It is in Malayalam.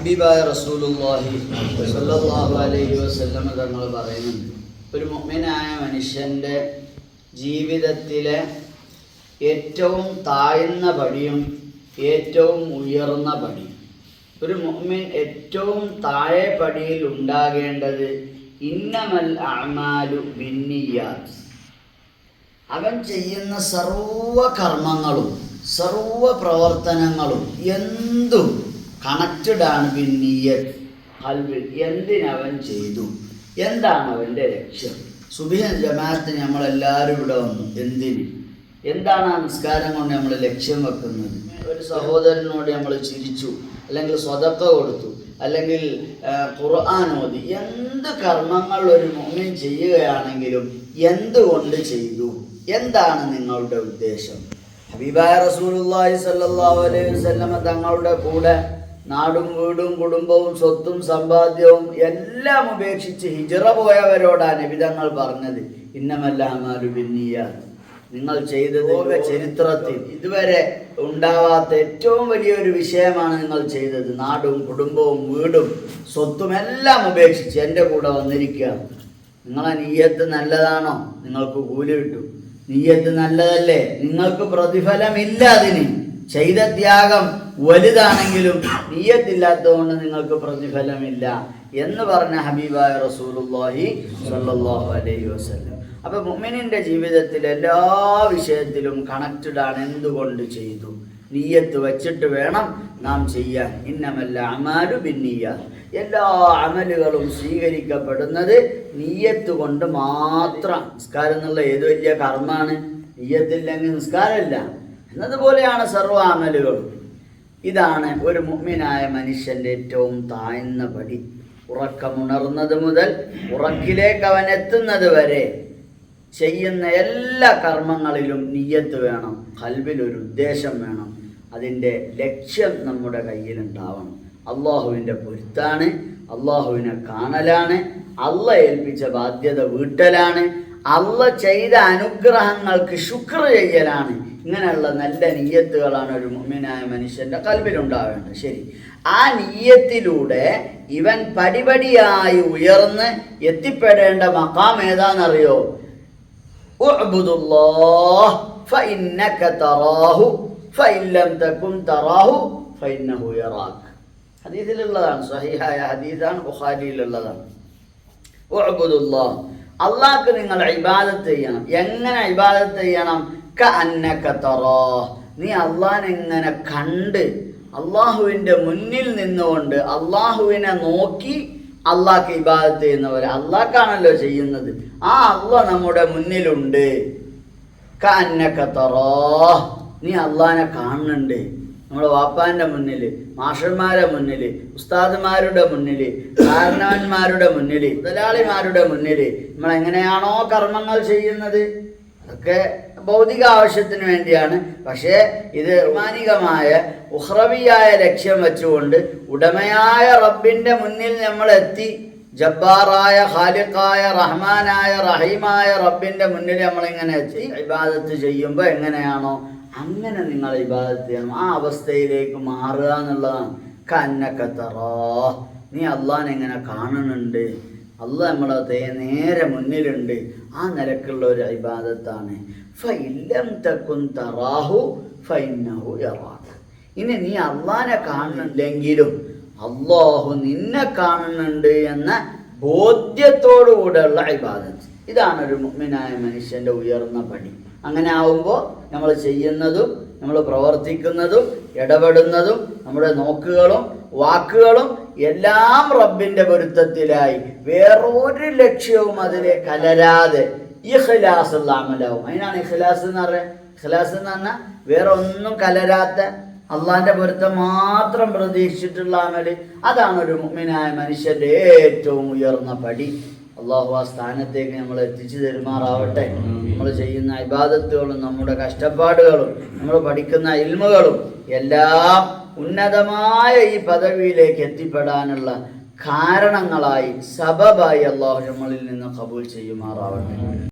ഹബീബായ റസൂലുള്ളാഹി സ്വല്ലല്ലാഹു അലൈഹി വസല്ലം തങ്ങൾ പറയുന്നുണ്ട്. ഒരു മുഅ്മിനായ മനുഷ്യന്റെ ജീവിതത്തിലെ ഏറ്റവും താഴ്ന്ന പടിയും ഏറ്റവും ഉയർന്ന പടിയും ഒരു മുഅ്മിൻ ഏറ്റവും താഴെ പടിയിൽ ഉണ്ടാകേണ്ടത് ഇന്നമൽ അഅമാലു ബിന്നിയാത്ത്. അവൻ ചെയ്യുന്ന സർവ കർമ്മങ്ങളും സർവ പ്രവർത്തനങ്ങളും എന്തും കണക്റ്റഡ് ആണ് ബിന്നിയത്ത് ഹൽവിൽ എന്തിനവൻ ചെയ്തു? എന്താണ് അവന്റെ ലക്ഷ്യം? സുബിഹൻ ജമാഅത്തിന് നമ്മളെല്ലാവരും ഇവിടെ വന്നു. എന്തിന്? എന്താണ് ആ നിസ്കാരം കൊണ്ട് നമ്മൾ ലക്ഷ്യം വെക്കുന്നത്? ഒരു സഹോദരനോട് നമ്മൾ ചിരിച്ചു അല്ലെങ്കിൽ സ്വതക്ക കൊടുത്തു അല്ലെങ്കിൽ ഖുർആൻ ഓതി. എന്ത് കർമ്മങ്ങൾ ഒരു മുമ്മിൻ ചെയ്യുകയാണെങ്കിലും എന്തുകൊണ്ട് ചെയ്തു? എന്താണ് നിങ്ങളുടെ ഉദ്ദേശം? ഹബീബായ റസൂലുള്ളാഹി സ്വല്ലല്ലാഹു അലൈഹി വസല്ലമ തങ്ങളുടെ കൂടെ നാടും വീടും കുടുംബവും സ്വത്തും സമ്പാദ്യവും എല്ലാം ഉപേക്ഷിച്ച് ഹിജറ പോയവരോടാണ് വിധങ്ങൾ പറഞ്ഞത്. ഇന്നമല്ലാമാലു നിങ്ങൾ ചെയ്തത് ലോക ചരിത്രത്തിൽ. ഇതുവരെ ഉണ്ടാവാത്ത ഏറ്റവും വലിയൊരു വിഷയമാണ് നിങ്ങൾ ചെയ്തത്. നാടും കുടുംബവും വീടും സ്വത്തും എല്ലാം ഉപേക്ഷിച്ച് എന്റെ കൂടെ വന്നിരിക്കുക നിങ്ങളെ നീയത്ത് നല്ലതാണോ? നിങ്ങൾക്ക് കൂലി കിട്ടും. നീയത്ത് നല്ലതല്ലേ? നിങ്ങൾക്ക് പ്രതിഫലമില്ല അതിന്. ചെയ്ത ത്യാഗം വലുതാണെങ്കിലും നീയത്തില്ലാത്തതുകൊണ്ട് നിങ്ങൾക്ക് പ്രതിഫലമില്ല എന്ന് പറഞ്ഞ ഹബീബായ റസൂലുള്ളാഹി സ്വല്ലല്ലാഹു അലൈഹി വസല്ലം. അപ്പൊ മുഅ്മിനിന്റെ ജീവിതത്തിൽ എല്ലാ വിഷയത്തിലും കണക്റ്റഡ് ആണ് എന്തുകൊണ്ട് ചെയ്തു? നീയത്ത് വെച്ചിട്ട് വേണം നാം ചെയ്യാൻ. ഇന്നമല്ല അമാലു ബിന്നിയ. എല്ലാ അമലുകളും സ്വീകരിക്കപ്പെടുന്നത് നീയത്ത് കൊണ്ട് മാത്രം. നിസ്കാരം എന്നുള്ള ഏത് വലിയ കർമ്മമാണ്? നീയത്തില്ലെങ്കിൽ നിസ്കാരമില്ല. എന്നതുപോലെയാണ് സർവ അമലുകളും. ഇതാണ് ഒരു മുഅ്മിനായ മനുഷ്യന്റെ ഏറ്റവും താഴ്ന്ന പടി. ഉറക്കമുണർന്നത് മുതൽ ഉറക്കിലേക്ക് അവൻ എത്തുന്നത് വരെ ചെയ്യുന്ന എല്ലാ കർമ്മങ്ങളിലും നീയത്ത് വേണം കൽവിലൊരു ഉദ്ദേശം വേണം. അതിന്റെ ലക്ഷ്യം നമ്മുടെ കയ്യിലുണ്ടാവണം. അള്ളാഹുവിന്റെ പൊരുത്താണ് അള്ളാഹുവിനെ കാണലാണ് അള്ള ഏൽപ്പിച്ച ബാധ്യത വീട്ടലാണ് അള്ള ചെയ്ത അനുഗ്രഹങ്ങൾക്ക് ശുക്ർ ചെയ്യലാണ്. ഇങ്ങനെയുള്ള നല്ല നീയത്തുകളാണ് ഒരു മുമ്മിനായ മനുഷ്യന്റെ കൽവിലുണ്ടാവേണ്ടത്. ശരി. ആ നീയത്തിലൂടെ ഇവൻ പടിപടിയായി ഉയർന്ന് എത്തിപ്പെടേണ്ട മക്കാം ഏതാണെന്നറിയോ? ഹദീസിലുള്ളതാണ് സഹിഹായ ഹദീസാണ് ബുഖാരിയിലുള്ളതാണ്. അള്ളാഹ്ക്ക് നിങ്ങൾ ഇബാദത്ത് ചെയ്യണം. എങ്ങനെ ഇബാദത്ത് ചെയ്യണം? ക അന്നക്കത്തറോ നീ അള്ളാഹിനെങ്ങനെ കണ്ട് അള്ളാഹുവിന്റെ മുന്നിൽ നിന്നുകൊണ്ട് അള്ളാഹുവിനെ നോക്കി അള്ളാഹ്ക്ക് ഇബാദത്ത് ചെയ്യുന്നവർ അള്ളാഹ്ക്കാണല്ലോ ചെയ്യുന്നത്. ആ അള്ളാഹ് നമ്മുടെ മുന്നിലുണ്ട്. ക അന്നക്കത്തറോ നീ അള്ളാഹിനെ കാണുന്നുണ്ട്. നമ്മുടെ വാപ്പാന്റെ മുന്നിൽ മാഷന്മാരുടെ മുന്നിൽ ഉസ്താദ്മാരുടെ മുന്നിൽ കാരണവന്മാരുടെ മുന്നിൽ മുതലാളിമാരുടെ മുന്നിൽ നമ്മൾ എങ്ങനെയാണോ കർമ്മങ്ങൾ ചെയ്യുന്നത്? അതൊക്കെ ഭൗതിക ആവശ്യത്തിന് വേണ്ടിയാണ്. പക്ഷേ ഇത് മാനികമായ ഉഹ്റവിയായ ലക്ഷ്യം വെച്ചുകൊണ്ട് ഉടമയായ റബ്ബിന്റെ മുന്നിൽ നമ്മൾ എത്തി. ജബ്ബാറായ ഖാലിഖായ റഹ്മാനായ റഹീമായ റബ്ബിന്റെ മുന്നിൽ എത്തി ഇബാദത്ത് ചെയ്യുമ്പോൾ എങ്ങനെയാണോ അങ്ങനെ നിങ്ങൾ ഇബാദത്ത് ചെയ്യണം. ആ അവസ്ഥയിലേക്ക് മാറുക എന്നുള്ളതാണ്. കന്നക്കത്തറോ നീ അള്ളാൻ എങ്ങനെ കാണുന്നുണ്ട്. അള്ളാഹ് നമ്മളെ നേരെ മുന്നിലുണ്ട്. ആ നിലക്കുള്ള ഒരു ഇബാദത്താണ്. ഫൈലം തക്കുൻ തറാഹു ഫൈനഹു ഇനി നീ അള്ളാനെ കാണുന്നില്ലെങ്കിലും അള്ളാഹു നിന്നെ കാണുന്നുണ്ട് എന്ന ബോധ്യത്തോടുകൂടെയുള്ള ഇബാദത്ത്. ഇതാണ് ഒരു മുഗ്മിനായ മനുഷ്യന്റെ ഉയർന്ന പണി അങ്ങനെ ആവുമ്പോൾ നമ്മൾ ചെയ്യുന്നതും നമ്മൾ പ്രവർത്തിക്കുന്നതും ഇടപെടുന്നതും നമ്മുടെ നോക്കുകളും വാക്കുകളും എല്ലാം റബ്ബിന്റെ പൊരുത്തത്തിലായി. വേറൊരു ലക്ഷ്യവും അതിലെ കലരാതെ ഇഖ്ലാസ് അമലാവും. അതിനാണ് ഇഖ്ലാസ് എന്ന് പറയുക. ഇഖ്ലാസ് എന്ന് പറഞ്ഞാൽ വേറെ ഒന്നും കലരാത്ത അള്ളാന്റെ പൊരുത്തം മാത്രം പ്രതീക്ഷിച്ചിട്ടുള്ള അമൽ അതാണ് ഒരു മുഗ്മിനായ മനുഷ്യന്റെ ഏറ്റവും ഉയർന്ന പടി. അള്ളാഹു ആ സ്ഥാനത്തേക്ക് നമ്മൾ എത്തിച്ചു തരുമാറാവട്ടെ. നമ്മൾ ചെയ്യുന്ന ഇബാദത്തുകളും നമ്മുടെ കഷ്ടപ്പാടുകളും നമ്മൾ പഠിക്കുന്ന ഇൽമുകളും എല്ലാം ഉന്നതമായ ഈ പദവിയിലേക്ക് എത്തിപ്പെടാനുള്ള കാരണങ്ങളായി സബബായി അള്ളാഹു നമ്മളിൽ നിന്ന് കബൂൽ ചെയ്യുമാറാവട്ടെ.